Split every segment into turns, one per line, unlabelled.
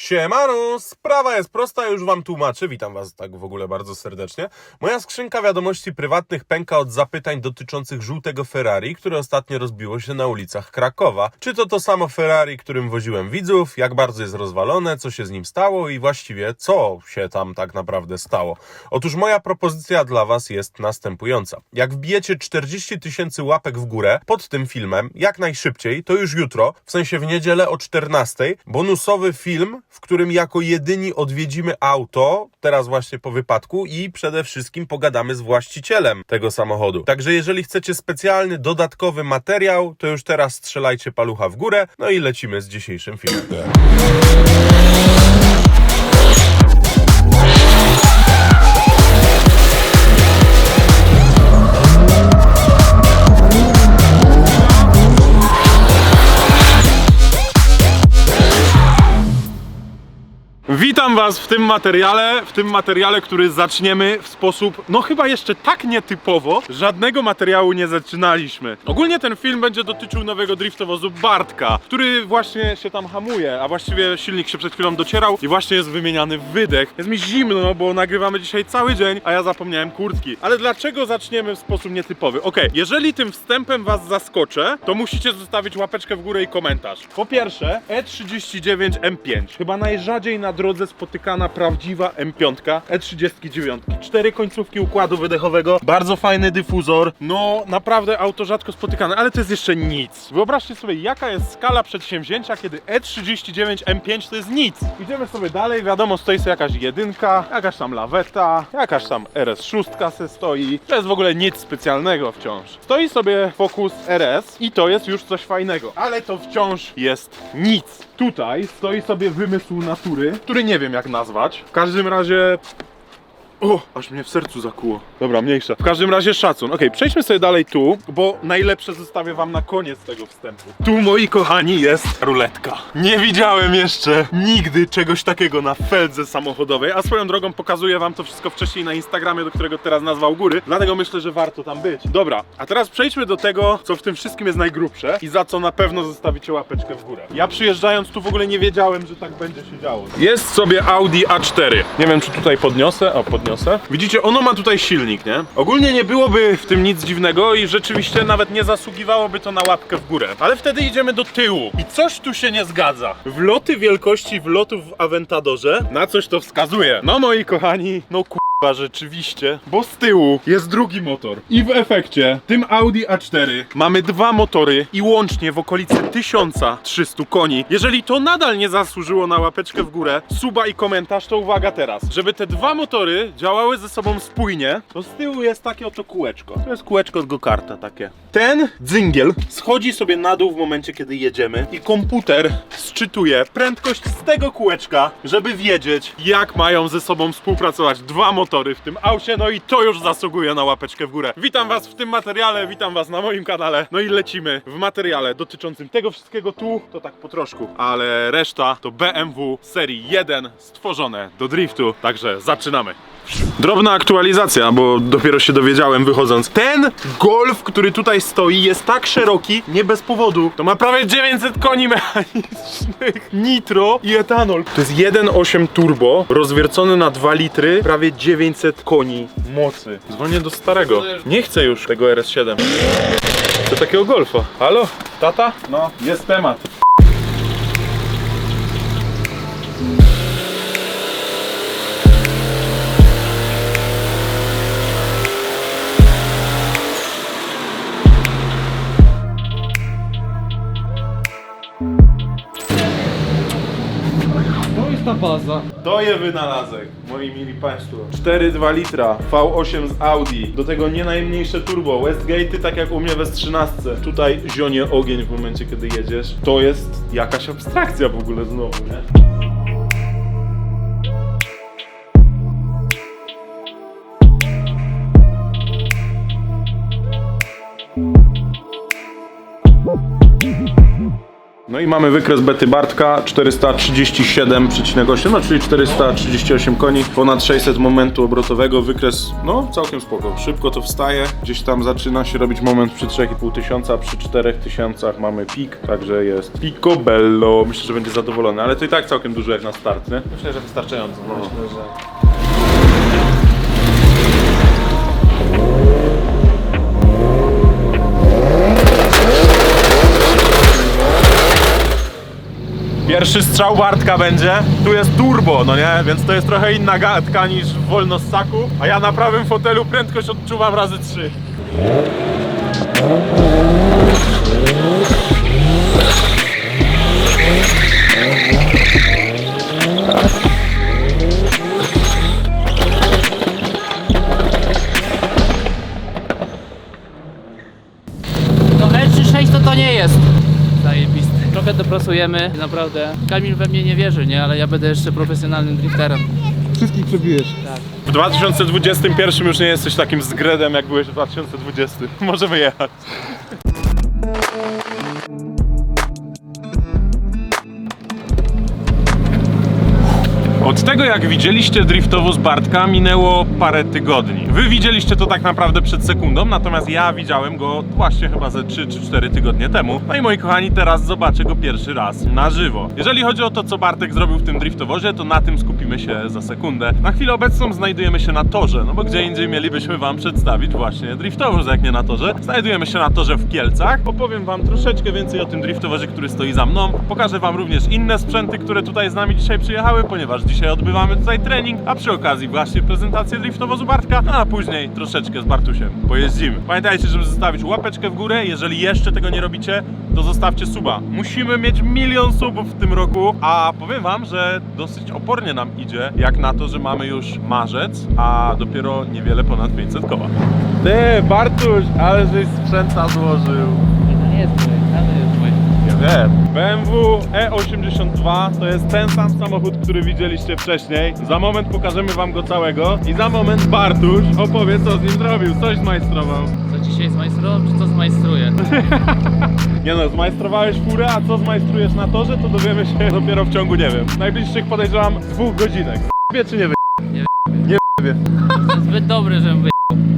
Siemanu, sprawa jest prosta, już wam tłumaczę. Witam was tak w ogóle bardzo serdecznie. Moja skrzynka wiadomości prywatnych pęka od zapytań dotyczących żółtego Ferrari, które ostatnio rozbiło się na ulicach Krakowa. Czy to to samo Ferrari, którym woziłem widzów, jak bardzo jest rozwalone, co się z nim stało i właściwie co się tam tak naprawdę stało. Otóż moja propozycja dla was jest następująca. Jak wbijecie 40 tysięcy łapek w górę pod tym filmem, jak najszybciej, to już jutro, w sensie w niedzielę o 14, bonusowy film, w którym jako jedyni odwiedzimy auto, teraz właśnie po wypadku i przede wszystkim pogadamy z właścicielem tego samochodu. Także jeżeli chcecie specjalny, dodatkowy materiał, to już teraz strzelajcie palucha w górę, no i lecimy z dzisiejszym filmem. Was w tym materiale, w tym materiale, który zaczniemy w sposób, no chyba jeszcze tak nietypowo, żadnego materiału nie zaczynaliśmy. Ogólnie ten film będzie dotyczył nowego driftowozu Bartka, który właśnie się tam hamuje, a właściwie silnik się przed chwilą docierał i właśnie jest wymieniany wydech. Jest mi zimno, bo nagrywamy dzisiaj cały dzień, a ja zapomniałem kurtki. Ale dlaczego zaczniemy w sposób nietypowy? Okej, jeżeli tym wstępem Was zaskoczę, to musicie zostawić łapeczkę w górę i komentarz. Po pierwsze, E E39 M5. Chyba najrzadziej na drodze spotykana prawdziwa M5 E39. Cztery końcówki układu wydechowego, bardzo fajny dyfuzor. No, naprawdę auto rzadko spotykane, ale to jest jeszcze nic. Wyobraźcie sobie, jaka jest skala przedsięwzięcia, kiedy E39 M5 to jest nic. Idziemy sobie dalej, wiadomo, stoi sobie jakaś jedynka, jakaś tam laweta, jakaś tam RS6 se stoi. To jest w ogóle nic specjalnego wciąż. Stoi sobie Focus RS i to jest już coś fajnego, ale to wciąż jest nic. Tutaj stoi sobie wymysł natury, który nie wiem jak nazwać. W każdym razie o, aż mnie w sercu zakuło. Dobra, mniejsza. W każdym razie szacun. Okej, przejdźmy sobie dalej tu, bo najlepsze zostawię wam na koniec tego wstępu. Tu, moi kochani, jest ruletka. Nie widziałem jeszcze nigdy czegoś takiego na feldze samochodowej, a swoją drogą pokazuję wam to wszystko wcześniej na Instagramie, do którego teraz nazwał góry, dlatego myślę, że warto tam być. Dobra, a teraz przejdźmy do tego, co w tym wszystkim jest najgrubsze i za co na pewno zostawicie łapeczkę w górę. Ja przyjeżdżając tu w ogóle nie wiedziałem, że tak będzie się działo. Jest sobie Audi A4. Nie wiem, czy tutaj podniosę. O, podniosę. Widzicie, ono ma tutaj silnik, nie? Ogólnie nie byłoby w tym nic dziwnego i rzeczywiście nawet nie zasługiwałoby to na łapkę w górę. Ale wtedy idziemy do tyłu i coś tu się nie zgadza. Wloty wielkości wlotów w Aventadorze na coś to wskazuje. No moi kochani, no ku... Chyba rzeczywiście, bo z tyłu jest drugi motor. I w efekcie tym Audi A4 mamy dwa motory i łącznie w okolicy 1300 koni. Jeżeli to nadal nie zasłużyło na łapeczkę w górę, suba i komentarz, to uwaga teraz. Żeby te dwa motory działały ze sobą spójnie, to z tyłu jest takie oto kółeczko. To jest kółeczko od go-karta takie. Ten dzyngiel schodzi sobie na dół w momencie, kiedy jedziemy i komputer sczytuje prędkość z tego kółeczka, żeby wiedzieć, jak mają ze sobą współpracować dwa motory w tym aucie, no i to już zasługuje na łapeczkę w górę. Witam was w tym materiale, witam was na moim kanale, no i lecimy w materiale dotyczącym tego wszystkiego tu, to tak po troszku, ale reszta to BMW serii 1 stworzone do driftu, także zaczynamy. Drobna aktualizacja, bo dopiero się dowiedziałem wychodząc. Ten Golf, który tutaj stoi, jest tak szeroki, nie bez powodu. To ma prawie 900 koni mechanicznych, nitro i etanol. To jest 1.8 turbo, rozwiercony na 2 litry, prawie 900 koni mocy. Dzwonię do starego. Nie chcę już tego RS7. Do takiego Golfa. Halo? Tata? No, jest temat.
Baza.
To je wynalazek, moi mili państwo. 4,2 litra, V8 z Audi, do tego nie najmniejsze turbo, Westgate'y tak jak u mnie w S13. Tutaj zionie ogień w momencie, kiedy jedziesz. To jest jakaś abstrakcja w ogóle znowu, nie? No i mamy wykres Bety Bartka 437,8, no czyli 438 koni, ponad 600 momentu obrotowego, wykres no całkiem spoko, szybko to wstaje, gdzieś tam zaczyna się robić moment przy 3,5 tysiąca, przy 4 tysiącach mamy pik, także jest picobello, myślę, że będzie zadowolony, ale to i tak całkiem dużo jak na start, nie?
Myślę, że wystarczająco. Myślę, że...
Pierwszy strzał Bartka będzie. Tu jest turbo, no nie? Więc to jest trochę inna gadka niż w wolnossaku. A ja na prawym fotelu prędkość odczuwam razy trzy.
No dopracujemy, naprawdę. Kamil we mnie nie wierzy, nie? Ale ja będę jeszcze profesjonalnym drifterem.
Wszystkich przebijesz.
W 2021 już nie jesteś takim zgredem, jak byłeś w 2020. Możemy jechać. Od tego jak widzieliście driftowóz Bartka minęło parę tygodni. Wy widzieliście to tak naprawdę przed sekundą, natomiast ja widziałem go właśnie chyba ze 3 czy 4 tygodnie temu. No i moi kochani, teraz zobaczę go pierwszy raz na żywo. Jeżeli chodzi o to, co Bartek zrobił w tym driftowozie, to na tym skupimy się za sekundę. Na chwilę obecną znajdujemy się na torze, no bo gdzie indziej mielibyśmy wam przedstawić właśnie driftowóz, jak nie na torze. Znajdujemy się na torze w Kielcach. Opowiem wam troszeczkę więcej o tym driftowozie, który stoi za mną. Pokażę wam również inne sprzęty, które tutaj z nami dzisiaj przyjechały, ponieważ dzisiaj odbywamy tutaj trening, a przy okazji właśnie prezentację driftowozu Bartka, a później troszeczkę z Bartusiem pojeździmy. Pamiętajcie, żeby zostawić łapeczkę w górę, jeżeli jeszcze tego nie robicie, to zostawcie suba. Musimy mieć milion subów w tym roku, a powiem wam, że dosyć opornie nam idzie, jak na to, że mamy już marzec, a dopiero niewiele ponad 500 koła. Ty, Bartuś, ale żeś sprzęta złożył.
To nie jest mój, ale jest mój.
Ja wiem. BMW E82 to jest ten sam samochód, który widzieliście wcześniej. Za moment pokażemy wam go całego i za moment Bartuś opowie co z nim zrobił, coś zmajstrował.
Co dzisiaj zmajstrował, czy co zmajstruję?
Nie no, zmajstrowałeś furę, a co zmajstrujesz na torze, to dowiemy się dopiero w ciągu, nie wiem, najbliższych podejrzewam dwóch godzinek. Wie czy nie wy...
To jest zbyt dobry, żebym wy...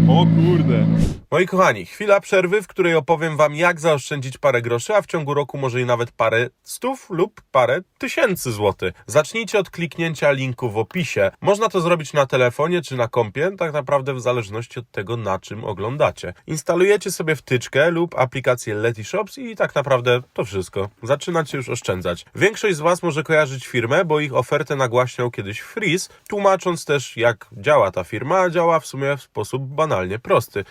O kurde.
Moi kochani, chwila przerwy, w której opowiem Wam, jak zaoszczędzić parę groszy, a w ciągu roku może i nawet parę stów lub parę tysięcy złotych. Zacznijcie od kliknięcia linku w opisie. Można to zrobić na telefonie czy na kompie, tak naprawdę w zależności od tego, na czym oglądacie. Instalujecie sobie wtyczkę lub aplikację Letyshops i tak naprawdę to wszystko. Zaczynacie już oszczędzać. Większość z Was może kojarzyć firmę, bo ich ofertę nagłaśniał kiedyś Freeze, tłumacząc też, jak działa ta firma, działa w sumie w sposób banalnie prosty.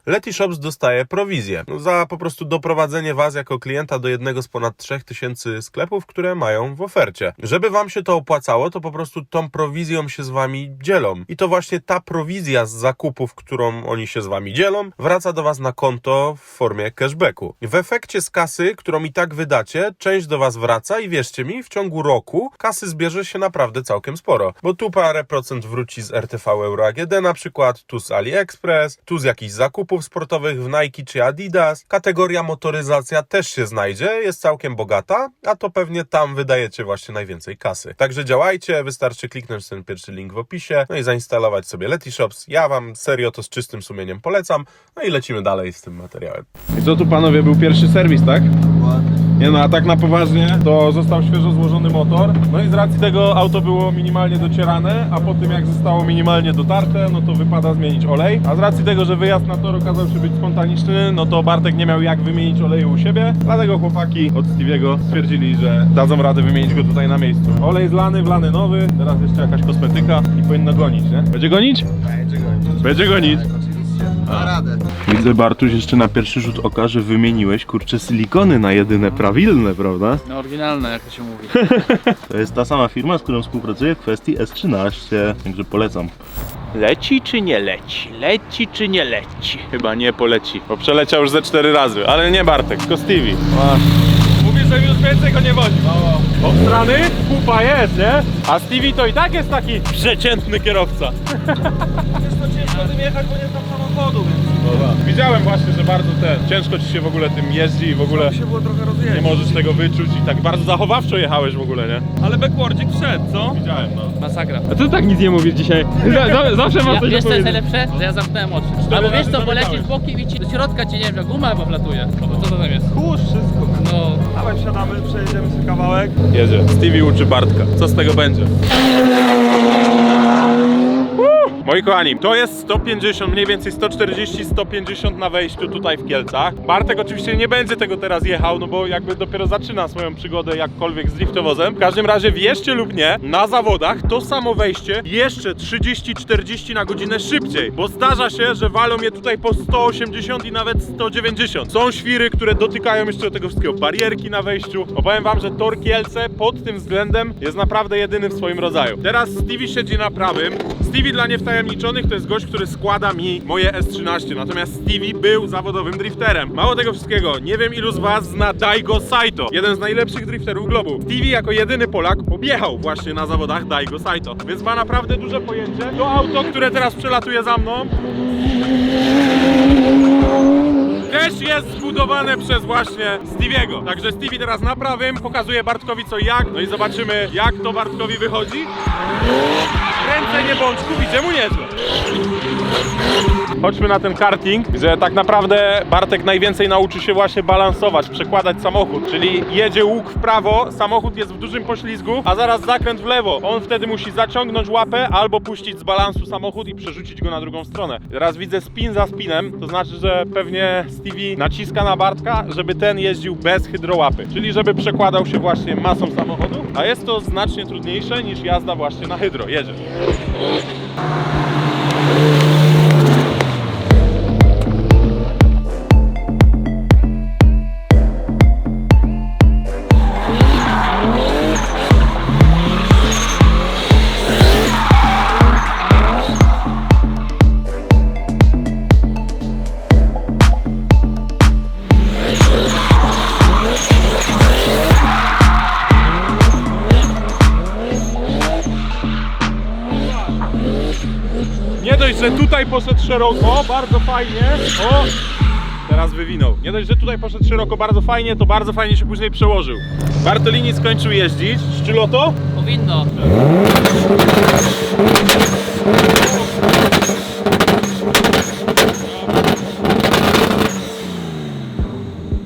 Letyshops dostaje prowizję no, za po prostu doprowadzenie Was jako klienta do jednego z ponad 3000 sklepów, które mają w ofercie. Żeby Wam się to opłacało, to po prostu tą prowizją się z Wami dzielą. I to właśnie ta prowizja z zakupów, którą oni się z Wami dzielą, wraca do Was na konto w formie cashbacku. W efekcie z kasy, którą i tak wydacie, część do Was wraca i wierzcie mi, w ciągu roku kasy zbierze się naprawdę całkiem sporo. Bo tu parę procent wróci z RTV Euro AGD na przykład, tu z AliExpress, tu z jakichś zakupów sportowych w Nike czy Adidas. Kategoria motoryzacja też się znajdzie, jest całkiem bogata, a to pewnie tam wydajecie właśnie najwięcej kasy. Także działajcie, wystarczy kliknąć ten pierwszy link w opisie, no i zainstalować sobie Letyshops. Ja Wam serio to z czystym sumieniem polecam, no i lecimy dalej z tym materiałem.
I co tu panowie, był pierwszy serwis, tak? Nie no, a tak na poważnie, to został świeżo złożony motor. No i z racji tego auto było minimalnie docierane, a po tym jak zostało minimalnie dotarte, no to wypada zmienić olej. A z racji tego, że wyjazd na tor okazał się być spontaniczny, no to Bartek nie miał jak wymienić oleju u siebie. Dlatego chłopaki od Stevie'ego stwierdzili, że dadzą radę wymienić go tutaj na miejscu. Olej zlany, wlany nowy, teraz jeszcze jakaś kosmetyka i powinno gonić, nie? Będzie gonić?
Będzie gonić.
Będzie gonić.
Ma radę.
Widzę Bartuś jeszcze na pierwszy rzut oka, że wymieniłeś kurczę silikony na jedyne prawilne, prawda?
No oryginalne, jak to się mówi.
To jest ta sama firma, z którą współpracuję w kwestii S13, także polecam.
Leci czy nie leci? Leci czy nie leci?
Chyba nie poleci, bo przeleciał już ze cztery razy, ale nie Bartek, tylko Stevie. Mówisz, że już więcej go nie wozi. Obstrany? Kupa jest, nie? A Stevie to i tak jest taki przeciętny kierowca.
Tym jechać, bo nie znam samochodu, więc...
Widziałem właśnie, że bardzo ten, ciężko ci się w ogóle tym jeździ i w ogóle
się było trochę
nie możesz tego wyczuć i tak bardzo zachowawczo jechałeś w ogóle, nie?
Ale backwardik wszedł, co?
Widziałem, no.
Masakra.
A ty tak nic nie mówisz dzisiaj. zawsze
Ja, wiesz co jest najlepsze? Że ja zamknąłem oczy. Albo wiesz co, bo
zamykałeś.
lecisz bokiem i ci do środka ci nie wiem, jak guma chyba wlatuje. No co to tam jest?
Kurz, wszystko.
No,
Dawaj, wsiadamy, przejedziemy sobie kawałek.
Jedzie. Stevie uczy Bartka. Co z tego będzie? Moi kochani, to jest 150, mniej więcej 140-150 na wejściu tutaj w Kielcach. Bartek oczywiście nie będzie tego teraz jechał, no bo jakby dopiero zaczyna swoją przygodę jakkolwiek z driftowozem. W każdym razie wierzcie lub nie, na zawodach to samo wejście jeszcze 30-40 na godzinę szybciej, bo zdarza się, że walą je tutaj po 180 i nawet 190. Są świry, które dotykają jeszcze do tego wszystkiego barierki na wejściu. Opowiem wam, że tor Kielce pod tym względem jest naprawdę jedyny w swoim rodzaju. Teraz Stevie siedzi na prawym. Stevie dla niewtajemniczonych to jest gość, który składa mi moje S13, natomiast Stevie był zawodowym drifterem. Mało tego wszystkiego, nie wiem ilu z was zna Daigo Saito, jeden z najlepszych drifterów globu. Stevie jako jedyny Polak objechał właśnie na zawodach Daigo Saito, więc ma naprawdę duże pojęcie. To auto, które teraz przelatuje za mną, też jest zbudowane przez właśnie Stevie'ego. Także Stevie teraz na prawym pokazuje Bartkowi co i jak. No i zobaczymy jak to Bartkowi wychodzi. Kręcenie bączków idzie mu nieźle. Chodźmy na ten karting, gdzie tak naprawdę Bartek najwięcej nauczy się właśnie balansować, przekładać samochód, czyli jedzie łuk w prawo, samochód jest w dużym poślizgu, a zaraz zakręt w lewo. On wtedy musi zaciągnąć łapę albo puścić z balansu samochód i przerzucić go na drugą stronę. Teraz widzę spin za spinem, to znaczy, że pewnie Stevie naciska na Bartka, żeby ten jeździł bez hydrołapy, czyli żeby przekładał się właśnie masą samochodu, a jest to znacznie trudniejsze niż jazda właśnie na hydro. Jedziesz. Dość, że tutaj poszedł szeroko, bardzo fajnie. O! Teraz wywinął. Nie dość, że tutaj poszedł szeroko, bardzo fajnie, to bardzo fajnie się później przełożył. Bartolini skończył jeździć. Szczyloto?
powinno.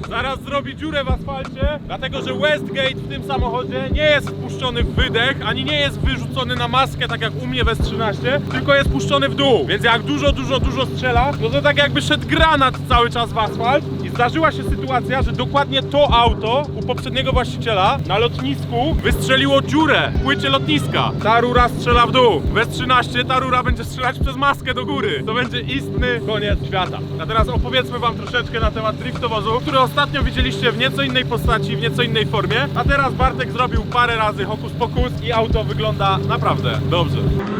Zaraz zrobi dziurę w asfalcie, dlatego że Westgate w tym samochodzie nie jest wpuszczony w wydech, ani nie jest wyrzucony na maskę, tak jak u mnie w S13, tylko jest puszczony w dół. Więc jak dużo, dużo, dużo strzela, no to tak jakby szedł granat cały czas w asfalt. Zdarzyła się sytuacja, że dokładnie to auto u poprzedniego właściciela na lotnisku wystrzeliło dziurę w płycie lotniska. Ta rura strzela w dół. W S13 ta rura będzie strzelać przez maskę do góry. To będzie istny koniec świata. A teraz opowiedzmy wam troszeczkę na temat driftowozu, który ostatnio widzieliście w nieco innej postaci, w nieco innej formie. A teraz Bartek zrobił parę razy hokus pokus i auto wygląda naprawdę dobrze.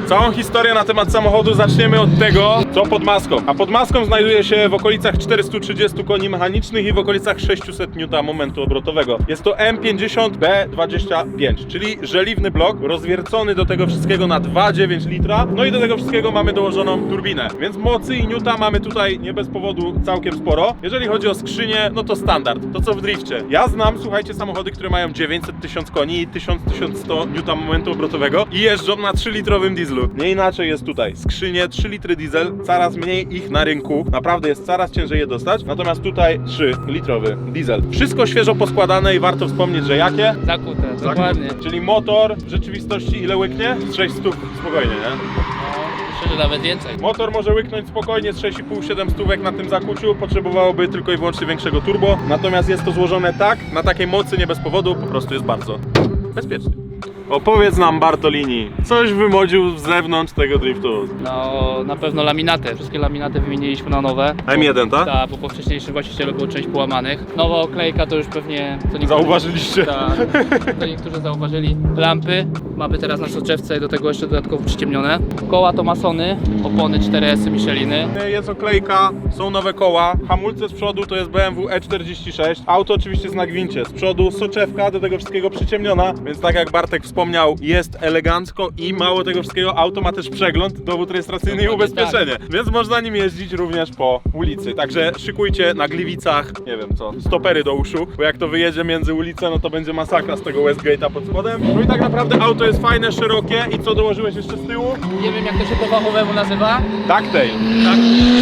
Całą historię na temat samochodu zaczniemy od tego, co pod maską. A pod maską znajduje się w okolicach 430 koni mechanicznych i w okolicach 600 N momentu obrotowego. Jest to M50B25, czyli żeliwny blok rozwiercony do tego wszystkiego na 2,9 litra. No i do tego wszystkiego mamy dołożoną turbinę. Więc mocy i Newta mamy tutaj nie bez powodu całkiem sporo. Jeżeli chodzi o skrzynię, no to standard. To co w drifcie. Ja znam, słuchajcie, samochody, które mają 900 tysiąc koni i 1000-1100 Newton momentu obrotowego i jeżdżą na 3-litrowym dieslu. Nie inaczej jest tutaj. Skrzynie 3 litry diesel, coraz mniej ich na rynku. Naprawdę jest coraz ciężej je dostać. Natomiast tutaj 3-litrowy diesel. Wszystko świeżo poskładane i warto wspomnieć, że jakie?
Zakute, dokładnie.
Czyli motor w rzeczywistości ile łyknie? Z 6 stóp spokojnie, nie?
No, myślę, że nawet więcej.
Motor może łyknąć spokojnie z 6,5-7 stówek na tym zakuciu, potrzebowałoby tylko i wyłącznie większego turbo, natomiast jest to złożone tak, na takiej mocy, nie bez powodu, po prostu jest bardzo bezpiecznie. Opowiedz nam Bartolini, coś wymodził z zewnątrz tego driftu.
No, na pewno laminaty. Wszystkie laminaty wymieniliśmy na nowe.
M1, tak?
Tak, bo po wcześniejszym właścicielu było część połamanych. Nowa oklejka to już pewnie... To niektórzy-
Zauważyliście.
Tak, to niektórzy zauważyli. Lampy mamy teraz na soczewce i do tego jeszcze dodatkowo przyciemnione. Koła to masony, opony 4S Micheliny.
Jest oklejka, są nowe koła, hamulce z przodu to jest BMW E46, auto oczywiście jest na gwincie, z przodu soczewka, do tego wszystkiego przyciemniona, więc tak jak Bartek wspomniał, wspomniał, jest elegancko i mało tego wszystkiego, auto ma też przegląd, dowód rejestracyjny i
Dokładnie
ubezpieczenie, więc można nim jeździć również po ulicy. Także szykujcie na Gliwicach, nie wiem co, stopery do uszu, bo jak to wyjedzie między ulice, no to będzie masakra z tego Westgate'a pod spodem. No i tak naprawdę auto jest fajne, szerokie i co dołożyłeś jeszcze z tyłu?
Nie wiem jak to się po fachowemu nazywa.
Ducktail. Tak.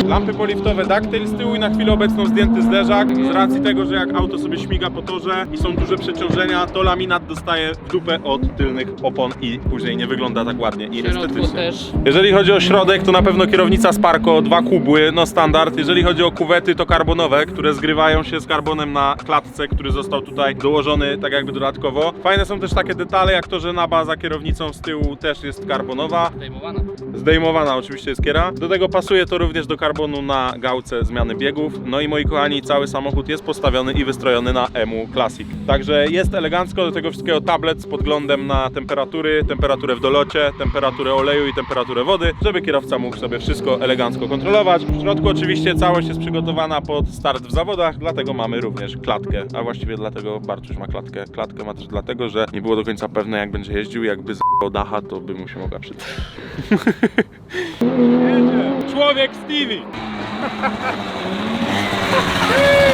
Lampy poliftowe ducktail z tyłu i na chwilę obecną zdjęty zderzak. Z racji tego, że jak auto sobie śmiga po torze i są duże przeciążenia, to laminat dostaje w dupę od tylnych opon i później nie wygląda tak ładnie i
środku
estetycznie.
też.
Jeżeli chodzi o środek, to na pewno kierownica Sparco, dwa kubły, no standard. Jeżeli chodzi o kuwety, to karbonowe, które zgrywają się z karbonem na klatce, który został tutaj dołożony tak jakby dodatkowo. Fajne są też takie detale, jak to, że naba za kierownicą z tyłu też jest karbonowa.
Zdejmowana.
Zdejmowana oczywiście jest kiera. Do tego pasuje to również do karbonu na gałce zmiany biegów. No i moi kochani, cały samochód jest postawiony i wystrojony na EMU Classic. Także jest elegancko, do tego wszystkiego tablet z podglądem na temperatury, temperaturę w dolocie, temperaturę oleju i temperaturę wody, żeby kierowca mógł sobie wszystko elegancko kontrolować. W środku oczywiście całość jest przygotowana pod start w zawodach, dlatego mamy również klatkę. A właściwie dlatego Bartuś ma klatkę. Klatkę ma też dlatego, że nie było do końca pewne jak będzie jeździł, jakby z dacha, to by mu się mogła przydać. Człowiek Stevie.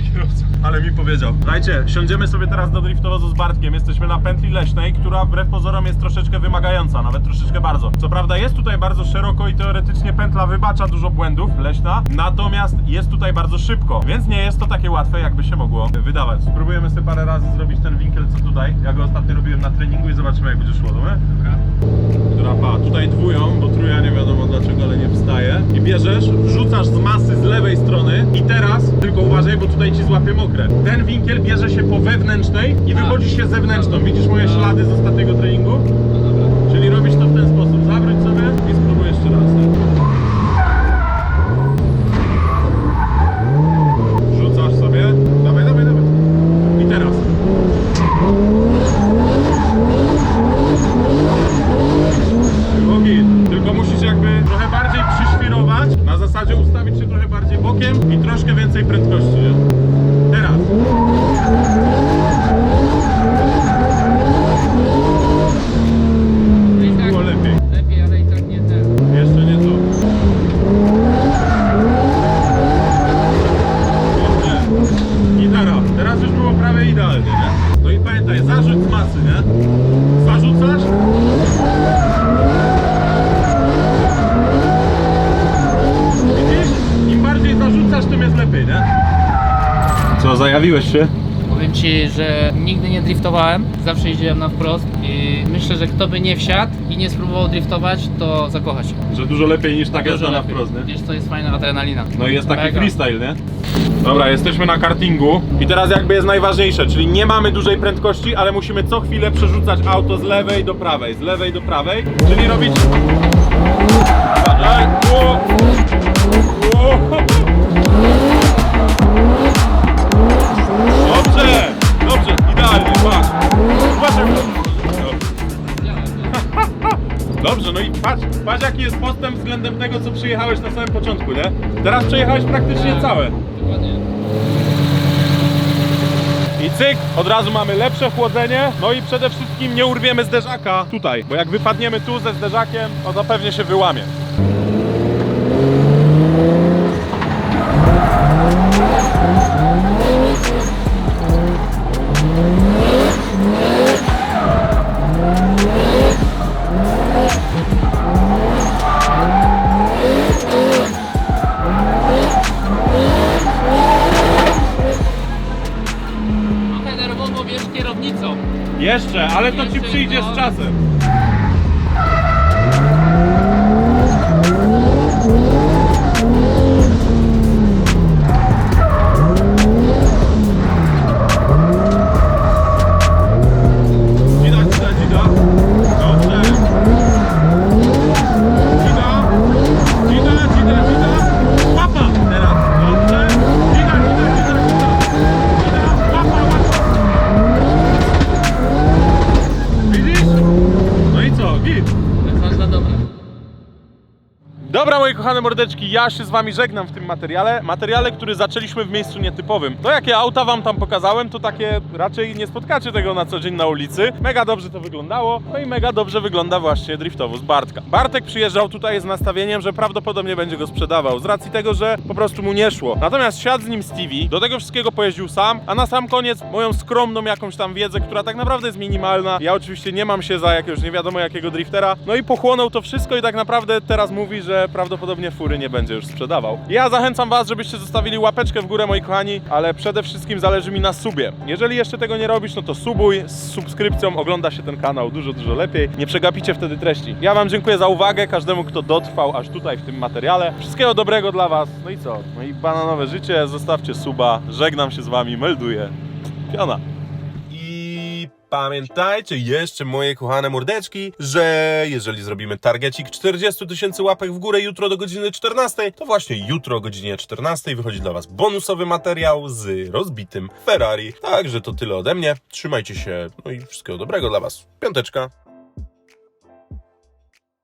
Kierowca.
Ale mi powiedział. Słuchajcie, siądziemy sobie teraz do driftowozu z Bartkiem. Jesteśmy na pętli leśnej, która wbrew pozorom jest troszeczkę wymagająca, nawet troszeczkę bardzo. Co prawda jest tutaj bardzo szeroko i teoretycznie pętla wybacza dużo błędów, leśna, natomiast jest tutaj bardzo szybko, więc nie jest to takie łatwe, jakby się mogło wydawać. Spróbujemy sobie parę razy zrobić ten winkiel, co tutaj. Ja go ostatnio robiłem na treningu i zobaczymy, jak będzie szło, dobra? Która pa, tutaj dwują, bo truja nie wiadomo dlaczego, ale nie wstaje. I bierzesz, wrzucasz z masy z lewej strony i teraz, tylko uważaj, bo tutaj ci złapie Ten winkiel bierze się po wewnętrznej i wychodzi się zewnętrzną. Widzisz moje ślady z ostatniego treningu?
No dobra.
Czyli robisz to w ten sposób. Zawróć sobie i spróbuj jeszcze raz. nie? Wrzucasz sobie. Dawaj, dawaj, dawaj. I teraz. Bogi, tylko musisz jakby trochę bardziej przyświrować, na zasadzie ustawić się trochę bardziej bokiem i troszkę więcej prędkości, nie? Teraz.
No i tak
Było lepiej.
lepiej, ale i tak nie ten.
Jeszcze nie to. Dobrze. Gitara. Teraz już było prawie idealnie, nie? No i pamiętaj, zarzuć z masy, nie? Zarzucasz. Widzisz? Im bardziej zarzucasz, tym jest lepiej, nie? Co, zajawiłeś się?
Powiem Ci, że nigdy nie driftowałem, zawsze jeździłem na wprost i myślę, że kto by nie wsiadł i nie spróbował driftować, to zakocha się.
Że dużo lepiej niż tak
Dużo
jazda na
lepiej.
wprost, nie?
Wiesz co jest fajna adrenalina.
No i jest taki
Mega.
freestyle, nie? Dobra, jesteśmy na kartingu i teraz jakby jest najważniejsze, czyli nie mamy dużej prędkości, ale musimy co chwilę przerzucać auto z lewej do prawej, z lewej do prawej, czyli robić... Ło. Dobrze, patrz, jaki jest postęp względem tego, co przyjechałeś na samym początku, nie? Teraz przejechałeś praktycznie
Tak.
całe.
Dokładnie.
I cyk, od razu mamy lepsze chłodzenie, no i przede wszystkim nie urwiemy zderzaka tutaj, bo jak wypadniemy tu ze zderzakiem, to to pewnie się wyłamie. To ci przyjdzie z czasem.
Dobra,
moje kochane mordeczki, ja się z wami żegnam w tym materiale. Materiale, który zaczęliśmy w miejscu nietypowym. To jakie auta wam tam pokazałem, to takie raczej nie spotkacie tego na co dzień na ulicy. Mega dobrze to wyglądało, no i mega dobrze wygląda właśnie driftowóz Bartka. Bartek przyjeżdżał tutaj z nastawieniem, że prawdopodobnie będzie go sprzedawał, z racji tego, że po prostu mu nie szło. Natomiast siadł z nim Stevie, do tego wszystkiego pojeździł sam, a na sam koniec moją skromną jakąś tam wiedzę, która tak naprawdę jest minimalna. Ja oczywiście nie mam się za jakiegoś nie wiadomo jakiego driftera, no i pochłonął to wszystko i tak naprawdę teraz mówi, że prawdopodobnie fury nie będzie już sprzedawał. Ja zachęcam Was, żebyście zostawili łapeczkę w górę, moi kochani, ale przede wszystkim zależy mi na subie. Jeżeli jeszcze tego nie robisz, no to subuj, z subskrypcją ogląda się ten kanał dużo, dużo lepiej. Nie przegapicie wtedy treści. Ja Wam dziękuję za uwagę, każdemu, kto dotrwał aż tutaj w tym materiale. Wszystkiego dobrego dla Was. No i co? No i bananowe życie, zostawcie suba. Żegnam się z Wami, melduję. Piona.
Pamiętajcie jeszcze, moje kochane mordeczki, że jeżeli zrobimy targecik 40 tysięcy łapek w górę jutro do godziny 14, to właśnie jutro o godzinie 14 wychodzi dla Was bonusowy materiał z rozbitym Ferrari. Także to tyle ode mnie. Trzymajcie się, no i wszystkiego dobrego dla Was. Piąteczka.